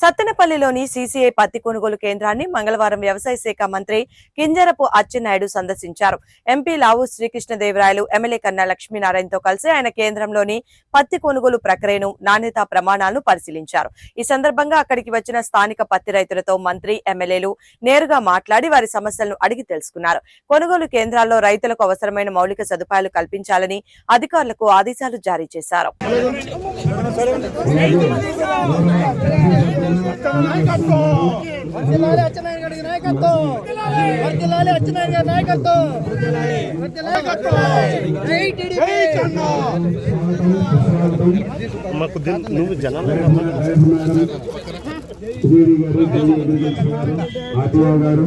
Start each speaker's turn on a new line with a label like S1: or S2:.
S1: సత్తెనపల్లిలోని CCI పత్తి కొనుగోలు కేంద్రాన్ని మంగళవారం వ్యవసాయ శాఖ మంత్రి కింజరపు అచ్చెన్నాయుడు సందర్శించారు. ఎంపీ లావు శ్రీకృష్ణదేవరాయలు ఎమ్మెల్యే కన్నా లక్ష్మీనారాయణతో కలిసి ఆయన కేంద్రంలోని పత్తి కొనుగోలు ప్రక్రియను నాణ్యతా ప్రమాణాలను పరిశీలించారు. ఈ సందర్భంగా అక్కడికి వచ్చిన స్థానిక పత్తి రైతులతో మంత్రి ఎమ్మెల్యేలు నేరుగా మాట్లాడి వారి సమస్యలను అడిగి తెలుసుకున్నారు. కొనుగోలు కేంద్రాల్లో రైతులకు అవసరమైన మౌలిక సదుపాయాలు కల్పించాలని అధికారులకు ఆదేశాలు జారీ చేశారు.
S2: వర్ధిల్లాలి అచ్చెన్నాయుడు గారి నాయకత్వం అచ్చెన్నాయుడు గారి. టీడీపీ
S3: మాకు దీని- నువ్వు జనాలు
S4: ఆర్టీఓ గారు.